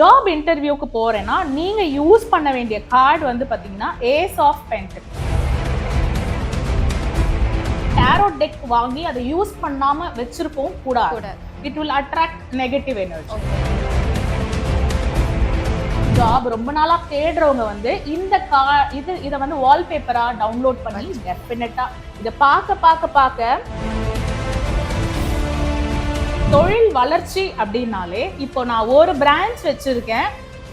Job இன்டர்வியூக்கு போறேன்னா நீங்க யூஸ் பண்ண வேண்டிய கார்டு வந்து பாத்தீங்கன்னா ace of pentacles tarot deck வாங்கி அதை யூஸ் பண்ணாம வச்சிருக்கவும் கூடாது. It will attract negative energy. Job ரொம்ப நாளா தேடுறவங்க வந்து இந்த கா இது இதை வந்து வால்பேப்பரா டவுன்லோட் பண்ணி டெஃபினட்டா இதை பார்க்க பார்க்க பார்க்க தொழில் வளர்ச்சி அப்படின்னாலே இப்போ நான் ஒரு பிரான்ச் வச்சிருக்கேன்.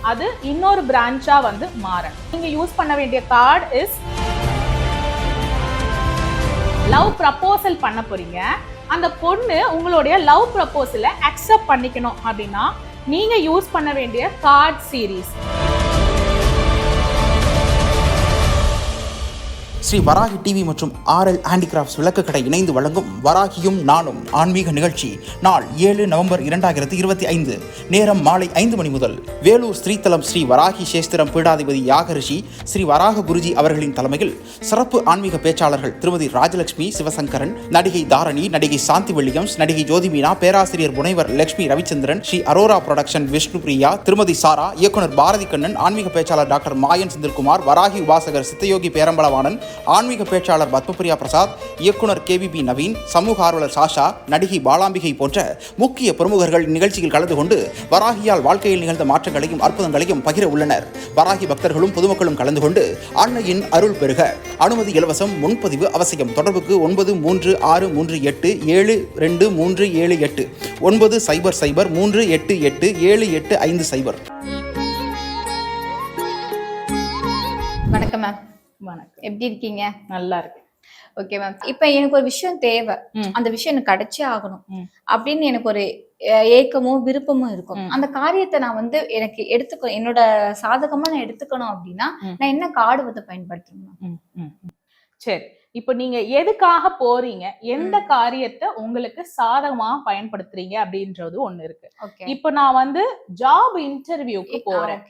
அது இன்னொரு பிரான்ச்சா வந்து மாறணும் நீங்க யூஸ் பண்ண வேண்டிய கார்டு இஸ் லவ் ப்ரப்போசல் பண்ண போறீங்க. அந்த பொண்ணு உங்களுடைய லவ் ப்ரப்போசலை அக்செப்ட் பண்ணிக்கணும் அப்படின்னா நீங்க யூஸ் பண்ண வேண்டிய card series Shri Varahi TV மற்றும் ஆர்எல் ஹேண்டிகிராஃப்ட்ஸ் விளக்குக்கடை இணைந்து வழங்கும் வராகியும் நானும் ஆன்மீக நிகழ்ச்சி நாள் ஏழு நவம்பர் இரண்டாயிரத்தி இருபத்தி ஐந்து நேரம் மாலை ஐந்து மணி முதல் வேலூர் ஸ்ரீதலம் ஸ்ரீ வராகி சேஸ்திரம் பீடாதிபதி யாகரிஷி ஸ்ரீ வராக குருஜி அவர்களின் தலைமையில் சிறப்பு ஆன்மீக பேச்சாளர்கள் திருமதி ராஜலட்சுமி சிவசங்கரன் நடிகை தாரணி நடிகை சாந்தி வில்லியம்ஸ் நடிகை ஜோதிமீனா பேராசிரியர் முனைவர் லட்சுமி ரவிச்சந்திரன் ஸ்ரீ அரோரா புரொடக்ஷன் விஷ்ணு பிரியா திருமதி சாரா இயக்குனர் பாரதி கண்ணன் ஆன்மீக பேச்சாளர் டாக்டர் மாயன் செந்தில்குமார் வராகி உபாசகர் சித்தயோகி பேரம்பலவாணன் ஆன்மீக பேச்சாளர் பத்மபிரியா பிரசாத் இயக்குனர் கேவிபி நவீன் சமூக ஆர்வலர் சாஷா நடிகை பாலாம்பிகை போன்ற முக்கிய பிரமுகர்கள் இந்நிகழ்ச்சியில் கலந்து கொண்டு வராகியால் வாழ்க்கையில் நிகழ்ந்த மாற்றங்களையும் அற்புதங்களையும் பகிர உள்ளனர். வராகி பக்தர்களும் பொதுமக்களும் கலந்து கொண்டு அன்னையின் அருள் பெறுக அனுமதி இலவசம் முன்பதிவு அவசியம். தொடர்புக்கு ஒன்பது மூன்று ஆறு மூன்று எட்டு ஏழு ரெண்டு மூன்று ஏழு எட்டு. ஒன்பது சைபர் சைபர் மூன்று எட்டு எட்டு ஏழு எட்டு ஐந்து சைபர். எப்படி இருக்கீங்க? நல்லா இருக்கு. ஓகே மேம் இப்போ எனக்கு ஒரு விஷயம் தேவை. அந்த விஷயம் எனக்கு கிடைச்சே ஆகணும். அப்படின்னு எனக்கு ஒரு ஏக்கமும் விருப்பமும் இருக்கும். அந்த காரியத்தை நான் வந்து எனக்கு எடுத்துக்க என்னோட சாதகமா நான் எடுத்துக்கணும் அப்படின்னா. நான் என்ன கார்டு வந்து பயன்படுத்தணும். சரி. இப்போ நீங்க எதுக்காக போறீங்க? எந்த காரியத்தை உங்களுக்கு சாதகமா பயன்படுத்துறீங்க அப்படின்றது ஒண்ணு இருக்கு. இப்போ நான் வந்து ஜாப் இன்டர்வியூக்கு போறேன்.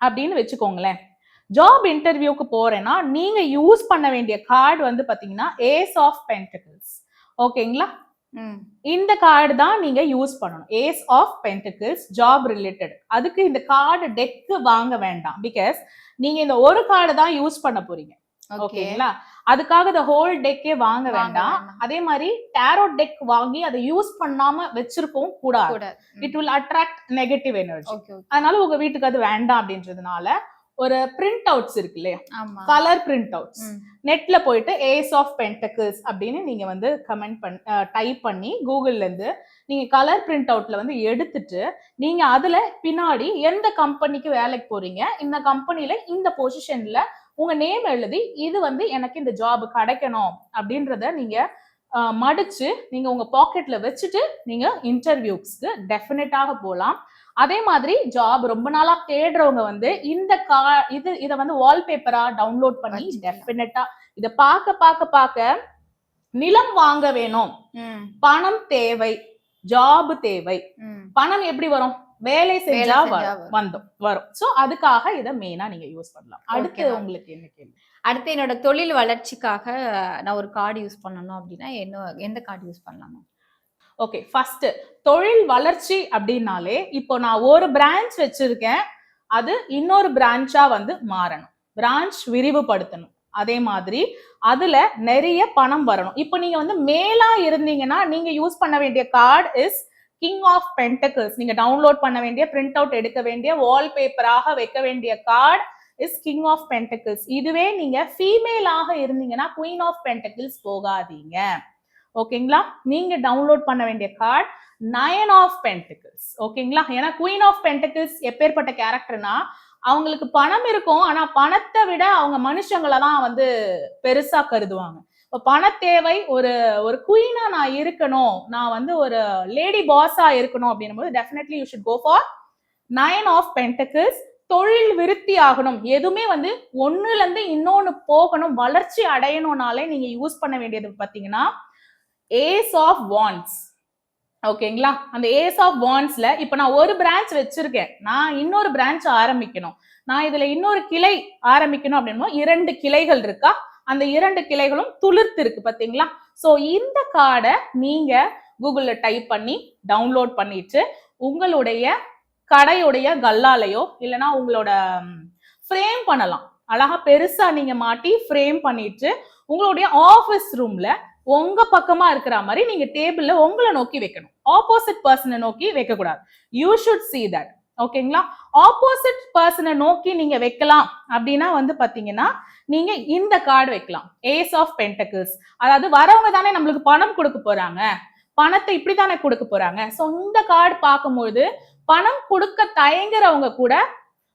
அப்படின்னு வச்சுக்கோங்களேன். ஜாப் இன்டர்வியூக்கு போறேன்னா நீங்க யூஸ் பண்ண வேண்டிய கார்டு வந்து பாத்தீங்கன்னா ஏஸ் ஆஃப் பென்டிகிள்ஸ் ஓகேங்களா இந்த கார்டு தான் நீங்க யூஸ் பண்ணணும். Ace of pentacles job related அதுக்கு இந்த கார்டு டெக்கு வாங்க வேண்டாம். பிகாஸ் நீங்க இந்த ஒரு கார்டு தான் யூஸ் பண்ண போறீங்க. ஓகே ஓகேங்களா அதுக்காக இந்த ஹோல் டெக்கே வாங்க வேண்டாம். அதே மாதிரி டேரோ டெக் வாங்கி அதை யூஸ் பண்ணாம வச்சிருக்கவும் கூடாது. கூட it will attract negative energy அதனால உங்க வீட்டுக்கு அது வேண்டாம் அப்படின்றதுனால ஒரு பிரிண்ட் அவுட்ஸ் இருக்கு இல்லையா கலர் பிரிண்ட் அவுட்ஸ். நெட்ல போயிட்டு ஏஸ் ஆஃப் பென்டக்கிள்ஸ் அப்படின்னு நீங்க வந்து கமெண்ட் பண்ணி டைப் பண்ணி கூகுள்ல இருந்து நீங்க கலர் பிரிண்ட் அவுட்ல வந்து எடுத்துட்டு நீங்க அதுல பின்னாடி எந்த கம்பெனிக்கு வேலைக்கு போறீங்க இந்த கம்பெனில இந்த பொசிஷன்ல உங்க நேம் எழுதி இது வந்து எனக்கு இந்த ஜாப் கிடைக்கணும் அப்படின்றத நீங்க மடிச்சு நீங்க உங்க பாக்கெட்ல வச்சுட்டு நீங்க இன்டர்வியூஸ்க்கு டெஃபினட்டாக போகலாம் அதே மாதிரி ஜாப் ரொம்ப நாளா தேடுறவங்க வந்து இந்த கா இது இதை வந்து வால்பேப்பரா டவுன்லோட் பண்ணி. டெஃபினட்டா இத பார்க்க பார்க்க பார்க்க நிலம் வாங்க வேணும் பணம் தேவை ஜாப் தேவை பணம் எப்படி வரும் வேலை செஞ்சா. வந்தும் வரும் சோ அதுக்காக இத மெயினா நீங்க யூஸ் பண்ணலாம் அடுத்து. உங்களுக்கு என்ன கேள்வி அடுத்து என்னோட தொழில் வளர்ச்சிக்காக நான் ஒரு கார்டு யூஸ் பண்ணணும் அப்படின்னா என்ன எந்த கார்டு யூஸ் பண்ணலாம்? ஓகே ஃபர்ஸ்ட் தொழில் வளர்ச்சி அப்படின்னாலே இப்போ நான் ஒரு பிரான்ச் வச்சிருக்கேன். அது இன்னொரு பிரான்ச்சா வந்து மாறணும். பிரான்ச் விரிவுபடுத்தணும். அதே மாதிரி அதுல நிறைய பணம் வரணும். இப்போ நீங்க வந்து மேலா இருந்தீங்கன்னா நீங்க யூஸ் பண்ண வேண்டிய card is king of pentacles நீங்க டவுன்லோட் பண்ண வேண்டிய பிரிண்ட் அவுட் எடுக்க வேண்டிய வால்பேப்பராக வைக்க வேண்டிய card is king of pentacles இதுவே நீங்க ஃபீமேலாக இருந்தீங்கன்னா குயின் ஆஃப் பென்டக்கிள்ஸ் போகாதீங்க. ஓகேங்களா நீங்க டவுன்லோட் பண்ண வேண்டிய கார்டு நயன் ஆஃப் பென்டிகிள்ஸ் ஓகேங்களா ஏன்னா குயின் ஆஃப் பென்டிகிள்ஸ் எப்பேற்பட்ட கேரக்டர்னா அவங்களுக்கு பணம் இருக்கும். ஆனா பணத்தை விட அவங்க மனுஷங்களை தான் வந்து பெருசா கருதுவாங்க. இப்போ பண தேவை ஒரு ஒரு குயினா நான் இருக்கணும். நான் வந்து ஒரு லேடி பாஸா இருக்கணும் அப்படின்னும் போது definitely you should go for nine of pentacles தொழில் விருத்தி ஆகணும். எதுவுமே வந்து ஒண்ணுல இருந்து இன்னொன்னு போகணும். வளர்ச்சி அடையணும்னாலே நீங்க யூஸ் பண்ண வேண்டியது பாத்தீங்கன்னா ஏஸ் ஆஃப் வான்ஸ் ஓகேங்களா அந்த ஏஸ் ஆஃப் வான்ஸ்ல இப்ப நான் ஒரு பிரான்ச் வச்சிருக்கேன். நான் இன்னொரு பிரான்ச் ஆரம்பிக்கணும். நான் இதுல இன்னொரு கிளை ஆரம்பிக்கணும் அப்படின்னா இரண்டு கிளைகள் இருக்கா? அந்த இரண்டு கிளைகளும் துளிர்த்து இருக்கு பாத்தீங்களா? சோ இந்த கார்டை நீங்க கூகுள்ல டைப் பண்ணி டவுன்லோட் பண்ணிட்டு உங்களுடைய கடையுடைய கல்லாலையோ இல்லைன்னா உங்களோட ஃப்ரேம் பண்ணலாம். அழகா பெருசா நீங்க மாட்டி ஃப்ரேம் பண்ணிட்டு உங்களுடைய ஆஃபீஸ் ரூம்ல உங்க பக்கமா இருக்கிற மாதிரி நீங்க டேபிள்ல உங்களை நோக்கி வைக்கணும். ஆப்போசிட் பர்சனை நோக்கி வைக்க கூடாது யூ ஷுட் சி தட் ஓகேங்களா? ஆப்போசிட் பர்சனை நோக்கி நீங்க வைக்கலாம் அப்படின்னா வந்து பாத்தீங்கன்னா நீங்க இந்த கார்டு வைக்கலாம். ஏஸ் ஆஃப் பென்டக்கிள்ஸ் அதாவது வரவங்க தானே நம்மளுக்கு பணம் கொடுக்க போறாங்க. பணத்தை இப்படி தானே கொடுக்க போறாங்க. ஸோ இந்த கார்டு பார்க்கும்போது பணம் கொடுக்க தயங்குறவங்க கூட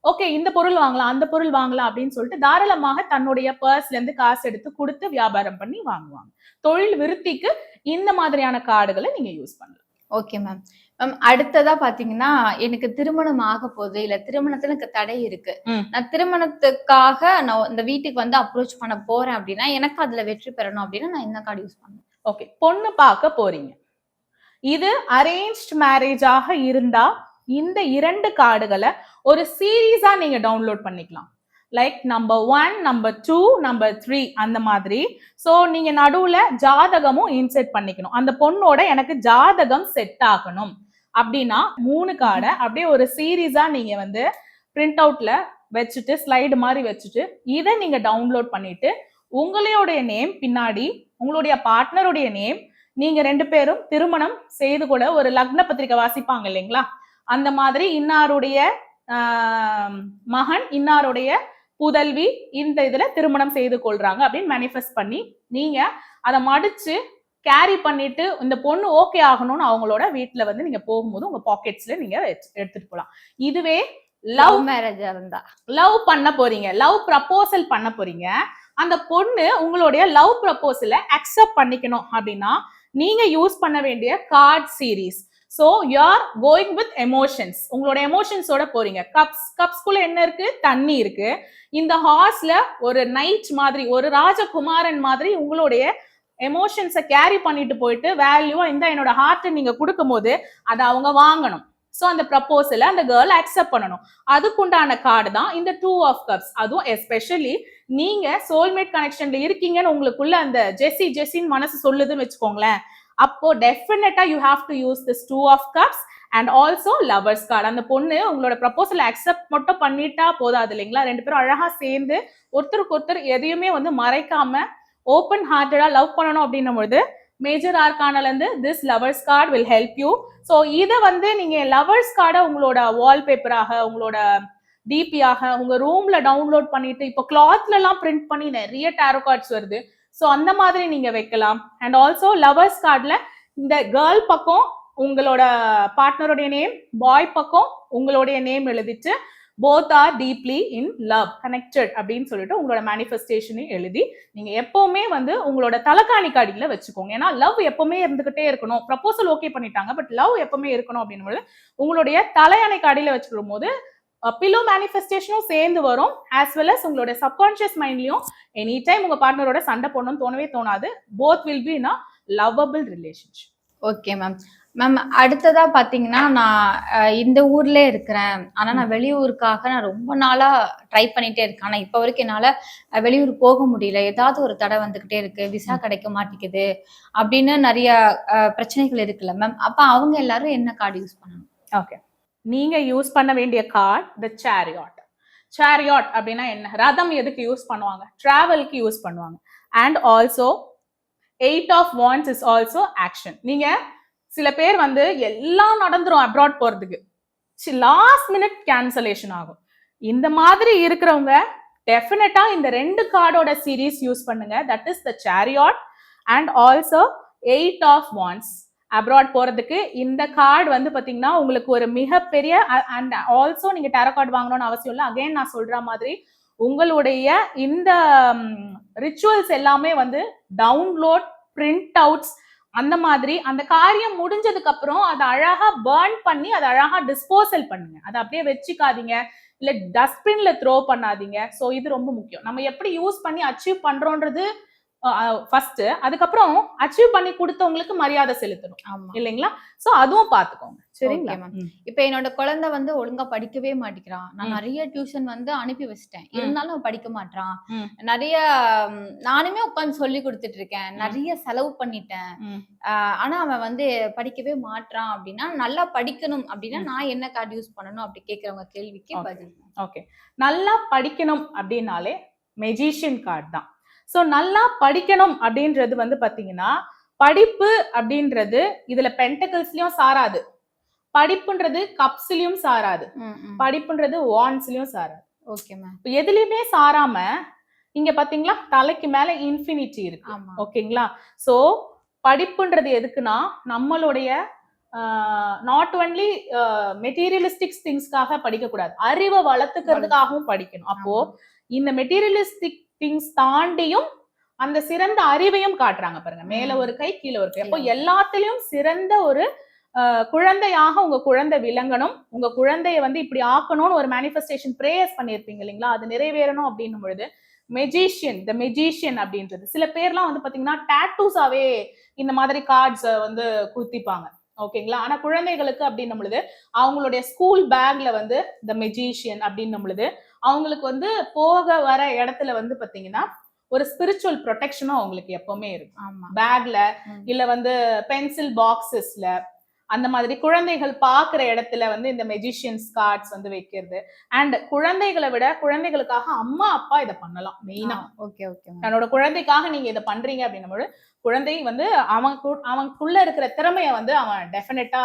ஓகே இந்த பொருள் வாங்கலாம் அந்த பொருள் வாங்கலாம் அப்படின்னு சொல்லிட்டு தாராளமாக தன்னுடைய பர்ஸ்ல இருந்து காசு எடுத்து கொடுத்து வியாபாரம் பண்ணி வாங்குவாங்க. தொழில் விருத்திக்கு இந்த மாதிரியான கார்டுகளை நீங்க யூஸ் பண்ணலாம். ஓகே மேம் மேம் அடுத்ததா பாத்தீங்கன்னா எனக்கு திருமணம் ஆக போகுது இல்ல திருமணத்துல எனக்கு தடை இருக்கு. நான் திருமணத்துக்காக நான் இந்த வீட்டுக்கு வந்து அப்ரோச் பண்ண போறேன் அப்படின்னா எனக்கு அதுல வெற்றி பெறணும் அப்படின்னா நான் என்ன கார்டு யூஸ் பண்ணணும். ஓகே பொண்ணு பார்க்க போறீங்க. இது அரேஞ்ச்ட் மேரேஜாக இருந்தா இந்த இரண்டு கார்டுகளை ஒரு சீரீஸா நீங்க டவுன்லோட் பண்ணிக்கலாம். Like number one number two number three அந்த மாதிரி. ஸோ நீங்க நடுவுல ஜாதகமும் இன்செர்ட் பண்ணிக்கணும். அந்த பொண்ணோட எனக்கு ஜாதகம் செட் ஆகணும். அப்படின்னா மூணு கார்டை அப்படியே ஒரு சீரீஸா நீங்க வந்து பிரிண்ட் அவுட்ல வச்சுட்டு ஸ்லைடு மாதிரி வச்சுட்டு இதை நீங்க டவுன்லோட் பண்ணிட்டு உங்களுடைய நேம் பின்னாடி உங்களுடைய பார்ட்னருடைய நேம் நீங்க ரெண்டு பேரும் திருமணம் செய்து கூட ஒரு லக்ன பத்திரிக்கை வாசிப்பாங்க இல்லைங்களா? அந்த மாதிரி இன்னாருடைய மகன் இன்னாருடைய புதல்வி இந்த இதுல திருமணம் செய்து கொள்றாங்க அப்படின்னு மேனிஃபெஸ்ட் பண்ணி நீங்க அதை மடிச்சு கேரி பண்ணிட்டு இந்த பொண்ணு ஓகே ஆகணும்னு அவங்களோட வீட்ல வந்து நீங்க போகும்போது உங்க பாக்கெட்ஸ்ல நீங்க எடுத்து- எடுத்துட்டு போலாம். இதுவே லவ் லவ் மேரேஜா இருந்தா லவ் பண்ண போறீங்க. லவ் ப்ரப்போசல் பண்ண போறீங்க. அந்த பொண்ணு உங்களுடைய லவ் ப்ரப்போசலை அக்செப்ட் பண்ணிக்கணும் அப்படின்னா நீங்க யூஸ் பண்ண வேண்டிய card series so you're going with emotions உங்களோட எமோஷன்ஸோட போறீங்க. கப்ஸ் கப்ஸ்குள்ள என்ன இருக்கு? தண்ணி இருக்கு. இந்த ஹார்ஸ்ல ஒரு நைட் மாதிரி ஒரு ராஜகுமாரன் மாதிரி உங்களுடைய எமோஷன்ஸை கேரி பண்ணிட்டு போயிட்டு வேல்யூவா இந்த என்னோட ஹார்ட் நீங்க கொடுக்கும்போது அதை அவங்க வாங்கணும். ஸோ அந்த ப்ரப்போசலை அந்த கேர்ள் அக்செப்ட் பண்ணணும். அதுக்குண்டான கார்டு தான் இந்த டூ ஆஃப் கப்ஸ் அதுவும் எஸ்பெஷலி நீங்க சோல்மேட் கனெக்ஷன்ல இருக்கீங்கன்னு உங்களுக்குள்ள அந்த ஜெஸ்ஸி ஜெஸ்ஸின்னு மனசு சொல்லுதுன்னு வச்சுக்கோங்களேன். அப்போ டெஃபினட்டா you have to use this two of cups and also lovers card அந்த பொண்ணு உங்களோட ப்ரப்போசல் அக்செப்ட் மட்டும் பண்ணிட்டா போதாது இல்லைங்களா? ரெண்டு பேரும் அழகா சேர்ந்து ஒருத்தருக்கு ஒருத்தர் எதையுமே வந்து மறைக்காம ஓப்பன் ஹார்ட்டடா லவ் பண்ணணும் அப்படின்னும் பொழுது மேஜர் ஆர்கானால இருந்து this lovers card will help you so இதை வந்து நீங்க லவர்ஸ் கார்டை உங்களோட வால்பேப்பராக உங்களோட டிபியாக உங்க ரூம்ல டவுன்லோட் பண்ணிட்டு இப்போ கிளாத்ல எல்லாம் பிரிண்ட் பண்ணி நிறைய டேரோ கார்ட்ஸ் வருது. ஸோ அந்த மாதிரி நீங்க வைக்கலாம். அண்ட் ஆல்சோ லவர்ஸ் கார்டில் இந்த கேர்ள் பக்கம் உங்களோட பார்ட்னருடைய நேம் பாய் பக்கம் உங்களுடைய நேம் எழுதிட்டு both are deeply in love connected அப்படின்னு சொல்லிட்டு உங்களோட மேனிஃபெஸ்டேஷனையும் எழுதி நீங்க எப்பவுமே வந்து உங்களோட தலைக்காணி காடியில வச்சுக்கோங்க. ஏன்னா லவ் எப்பவுமே இருந்துகிட்டே இருக்கணும். ப்ரப்போசல் ஓகே பண்ணிட்டாங்க பட் லவ் எப்பவுமே இருக்கணும் அப்படின்னு உங்களுடைய தலையணை காடியில வச்சுக்கும் போது பிலோ மேனிஃபெஸ்டேஷனும் சேர்ந்து வரும் ஆஸ் வெல் அஸ் உங்களோட சப்கான்ஷியஸ் மைண்ட்லயும் எனி டைம் உங்க பார்ட்னரோட சண்டை போடணும்னு தோணவே தோணாது. Both will be a lovable relationship okay ma'am ma'am அடுத்ததா பாத்தீங்கன்னா நான் இந்த ஊர்ல இருக்கிறேன். ஆனா நான் வெளியூருக்காக நான் ரொம்ப நாளா ட்ரை பண்ணிட்டே இருக்கேன். ஆனா இப்ப வரைக்கும் என்னால வெளியூர் போக முடியல. ஏதாவது ஒரு தடை வந்துகிட்டே இருக்கு. விசா கிடைக்க மாட்டேங்குது. அப்படின்னு நிறைய பிரச்சனைகள் இருக்குல்ல மேம் அப்ப அவங்க எல்லாரும் என்ன கார்டு யூஸ் பண்ணணும்? ஓகே நீங்க யூஸ் பண்ண வேண்டிய கார்ட் த சேரியாட் சேரியாட் அப்படின்னா என்ன? ரதம் எதுக்கு யூஸ் பண்ணுவாங்க? டிராவலுக்கு யூஸ் பண்ணுவாங்க. And also eight of wands is also action நீங்க சில பேர் வந்து எல்லாம் நடந்துரும் அப்ராட் போறதுக்கு. லாஸ்ட் மினிட் கேன்சலேஷன் ஆகும். இந்த மாதிரி இருக்கிறவங்க டெஃபினட்டா இந்த ரெண்டு கார்டோட சீரீஸ் யூஸ் பண்ணுங்க. That is the chariot and also eight of wands abroad போறதுக்கு இந்த கார்டு வந்து பாத்தீங்கன்னா உங்களுக்கு ஒரு மிகப்பெரிய அண்ட் ஆல்சோ நீங்க டேரோ கார்டு வாங்கணும்னு அவசியம் இல்லை. அகைன் நான் சொல்ற மாதிரி உங்களுடைய இந்த ரிச்சுவல்ஸ் எல்லாமே வந்து டவுன்லோட் பிரிண்ட் அவுட்ஸ் அந்த மாதிரி அந்த காரியம் முடிஞ்சதுக்கு அப்புறம் அதை அழகா பேர்ன் பண்ணி அதை அழகா டிஸ்போசல் பண்ணுங்க. அதை அப்படியே வச்சுக்காதீங்க. இல்ல டஸ்ட்பின்ல த்ரோ பண்ணாதீங்க. ஸோ இது ரொம்ப முக்கியம். நம்ம எப்படி யூஸ் பண்ணி அச்சீவ் பண்றோன்றது ஃபர்ஸ்ட் அதுக்கப்புறம் அச்சீவ் பண்ணி கொடுத்தவங்களுக்கு மரியாதை செலுத்தணும். இல்லைங்களா? சோ அதுவும் பாத்துக்கோங்க. சரிங்களா? Okay, ma'am. ம். இப்ப என்னோட குழந்தை வந்து ஒழுங்கா படிக்கவே மாட்டேங்கிறான். நான். நிறைய டியூஷன் வந்து அனுப்பி வச்சிட்டேன். இருந்தாலும் படிக்க மாட்டான். நிறைய நானுமே உட்காந்து சொல்லி கொடுத்துட்டு இருக்கேன். நிறைய செலவு பண்ணிட்டேன். ஆனா அவன் வந்து படிக்கவே மாட்றான் அப்படின்னா நல்லா படிக்கணும் அப்படின்னா. நான் என்ன கார்டு யூஸ் பண்ணணும் அப்படி கேக்குறவங்க கேள்விக்கு. பதில். ஓகே நல்லா படிக்கணும் அப்படின்னாலே மெஜிஷியன் கார்டு தான். ஸோ நல்லா படிக்கணும் அப்படின்றது வந்து பாத்தீங்கன்னா படிப்பு அப்படின்றது இதுல பென்டகிள்ஸ்லயும் சாராது. படிப்புன்றது கப்ஸ்லயும் சாராது. படிப்புன்றது வான்ஸ்லயும் சாராது. ஓகே மேம் இப்ப எதுலயுமே சாராம இங்க பாத்தீங்களா தலைக்கு மேல இன்ஃபினிட்டி இருக்கு. ஓகேங்களா? சோ படிப்புன்றது எதுக்குன்னா நம்மளுடைய நாட் ஒன்லி மெட்டீரியலிஸ்டிக் திங்ஸ்க்காக படிக்க கூடாது அறிவை வளர்த்துக்கிறதுக்காகவும் படிக்கணும். அப்போ இந்த மெட்டீரியலிஸ்டிக் திங்ஸ் தாண்டியும் அந்த சிறந்த அறிவையும் காட்டுறாங்க பாருங்க. மேல. ஒரு கை கீழே ஒரு கை. அப்போ. எல்லாத்துலயும் சிறந்த ஒரு குழந்தையாக உங்க குழந்தை விளங்கணும். உங்க குழந்தைய வந்து இப்படி ஆக்கணும்னு ஒரு மேனிஃபெஸ்டேஷன் பிரேயர்ஸ் பண்ணியிருப்பீங்க இல்லைங்களா? அது நிறைவேறணும் அப்படின்னும் பொழுது மெஜிஷியன் த மெஜிஷியன் அப்படின்றது. சில பேர்லாம் வந்து பாத்தீங்கன்னா டேட்டூஸாவே இந்த மாதிரி கார்ட்ஸ் வந்து குத்திப்பாங்க. ஓகேங்களா ஆனா குழந்தைகளுக்கு அப்படின்னும் பொழுது அவங்களுடைய ஸ்கூல் பேக்ல வந்து த மெஜிஷியன் அப்படின்னும் பொழுது அவங்களுக்கு வந்து போக வர இடத்துல வந்து பாத்தீங்கன்னா ஒரு ஸ்பிரிச்சுவல் ப்ரொடெக்ஷனும் அவங்களுக்கு எப்பவுமே இருக்கும். பேக்ல. இல்ல வந்து பென்சில் பாக்ஸஸ்ல அந்த மாதிரி குழந்தைகள் பாக்குற இடத்துல வந்து இந்த மெஜிஷியன்ஸ் கார்ட்ஸ் வந்து வைக்கிறது. அண்ட் குழந்தைகளை விட குழந்தைகளுக்காக அம்மா அப்பா இதை பண்ணலாம் மெயினா ஓகே ஓகே தன்னோட குழந்தைக்காக நீங்க இதை பண்றீங்க அப்படின்னும்போது குழந்தை வந்து அவன் அவனுக்குள்ள இருக்கிற திறமைய வந்து அவன் டெஃபினட்டா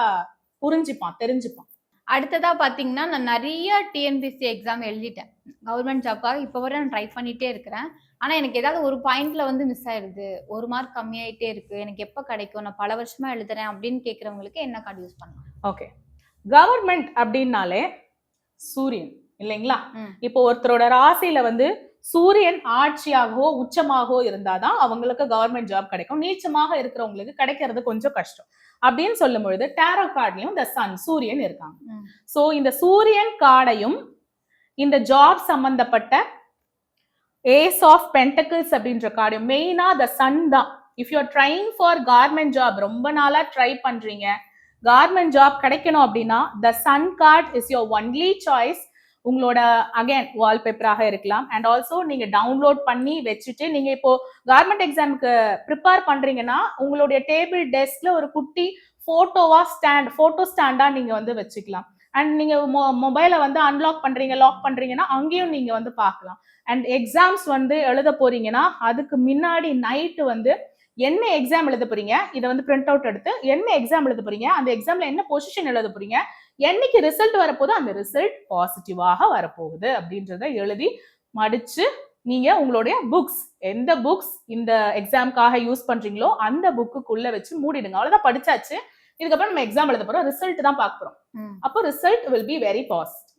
புரிஞ்சுப்பான் தெரிஞ்சுப்பான். அடுத்ததா பாத்தீங்கன்னா நான் நிறைய டிஎன்பிசி எக்ஸாம் எழுதிட்டேன். கவர்மெண்ட் ஜாப்காக இப்போ வரை நான் ட்ரை பண்ணிட்டே இருக்கிறேன். ஆனா எனக்கு ஏதாவது ஒரு பாயிண்ட்ல வந்து மிஸ் ஆயிடுது. ஒரு மார்க் கம்மியாயிட்டே இருக்கு. எனக்கு எப்ப கிடைக்கும்? நான் பல வருஷமா எழுதுறேன் அப்படின்னு கேக்குறவங்களுக்கு என்ன கார்டு யூஸ் பண்ணலாம்? ஓகே கவர்மெண்ட் அப்படின்னாலே சூரியன் இல்லைங்களா. இப்போ ஒருத்தரோட ராசியில வந்து சூரியன் ஆட்சியாகவோ உச்சமாகவோ இருந்தாதான் அவங்களுக்கு கவர்மெண்ட் ஜாப் கிடைக்கும். நீச்சமாக இருக்கிறவங்களுக்கு கிடைக்கிறது கொஞ்சம் கஷ்டம். அப்படின்னு சொல்லும் பொழுது டேரோ கார்ட்லயும் இந்த சன் சூரியன் இருக்காங்க. சோ இந்த சூரியன் கார்டையும் இந்த ஜாப் சம்பந்தப்பட்ட ஏஸ் ஆஃப் பென்டக்கிள்ஸ் அப்படின்ற கார்டையும் மெயினா த சன் தான். If you're trying for government job ரொம்ப நாளா ட்ரை பண்றீங்க கார்மெண்ட் ஜாப் கிடைக்கணும் அப்படின்னா the sun card is your only choice உங்களோட அகைன் வால்பேப்பராக இருக்கலாம். அண்ட் ஆல்சோ நீங்க டவுன்லோட் பண்ணி வச்சுட்டு நீங்க இப்போ கவர்மெண்ட் எக்ஸாமுக்கு ப்ரிப்பேர் பண்றீங்கன்னா உங்களுடைய டேபிள் டெஸ்க்ல ஒரு குட்டி போட்டோவா ஸ்டாண்ட் போட்டோ ஸ்டாண்டா நீங்க வந்து வச்சுக்கலாம். அண்ட் நீங்க மொபைலை வந்து அன்லாக் பண்றீங்க லாக் பண்றீங்கன்னா அங்கேயும் நீங்க வந்து பார்க்கலாம். அண்ட் எக்ஸாம்ஸ் வந்து எழுத போறீங்கன்னா அதுக்கு முன்னாடி நைட்டு வந்து என்ன எக்ஸாம் எழுத போறீங்க? இதை வந்து பிரிண்ட் அவுட் எடுத்து என்ன எக்ஸாம் எழுத போறீங்க? அந்த எக்ஸாம்ல என்ன பொசிஷன் எழுத போறீங்க? என்னைக்கு ரிசல்ட் வரப்போதோ அந்த ரிசல்ட் பாசிட்டிவாக வரப்போகுது அப்படின்றத எழுதி மடிச்சு நீங்க உங்களுடைய புக்ஸ் எந்த புக்ஸ் இந்த எக்ஸாம்க்காக யூஸ் பண்றீங்களோ அந்த புக்குக்குள்ள வச்சு மூடிடுங்க. அவ்வளவுதான் படிச்சாச்சு. இதுக்கப்புறம் நம்ம எக்ஸாம் எழுத போறோம். ரிசல்ட் தான் பார்க்க போறோம். அப்போ result will be very positive